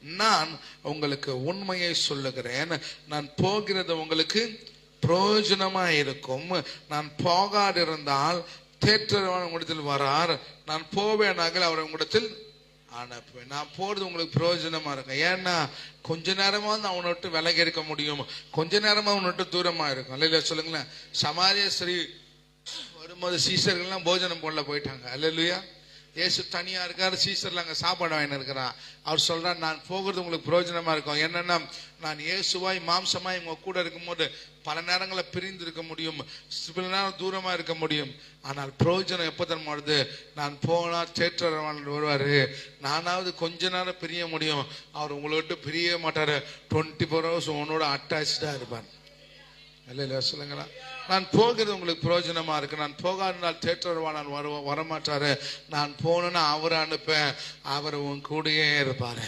நான் உங்களுக்கு உண்மையை சொல்லுகிறேன். நான் போகிறது உங்களுக்கு பிரயோஜனமா இருக்கும். நான் போகாதிருந்தால் தேற்றவன் உங்களிடத்தில் வரார். நான் போவேனாக அவர் உங்களிடத்தில் அனுப்புவேன். நான் போறது உங்களுக்கு பிரயோஜனமா இருக்கும். ஏன்னா கொஞ்ச நேரமா வந்து அவனை விட்டு விலகி இருக்க முடியும். கொஞ்ச நேரமா அவனை விட்டு தூரமா இருக்கும். இல்லையா சொல்லுங்களேன். சமாரிய ஸ்ரீ வரும்போது சீசர்கள்லாம் போஜனம் போடல போயிட்டாங்க. அல்லையா இயேசு தனியா இருக்காரு சீசர்ல அங்க சாப்பாடு வாங்கிட்டு இருக்கிறான். அவர் சொல்றார் நான் போகிறது உங்களுக்கு பிரயோஜனமா இருக்கும். என்னன்னா நான் இயேசுவாய் மாம்சமாய் உங்க கூட இருக்கும்போது பல நேரங்களில் பிரிந்து இருக்க முடியும் சில நேரம் தூரமா இருக்க முடியும். ஆனால் பிரயோஜனம் எப்போ தர வருது? நான் போனா தேற்றவான் வருவாரு. நானாவது கொஞ்ச நேரம் பிரிய முடியும். அவர் உங்களை விட்டு பிரிய மாட்டாரு. டுவெண்ட்டி ஃபோர் ஹவர்ஸ் உன்னோட அட்டாச்சா இருப்பார். இல்லை இல்லை சொல்லுங்களா நான் போகிறது உங்களுக்கு பிரயோஜனமா இருக்கு. நான் போகாதனால் தேட்டர் நான் வருவோம் வரமாட்டாரு. நான் போனேன்னா அவரை அனுப்பேன் அவர் உன் கூடயே இருப்பாரு.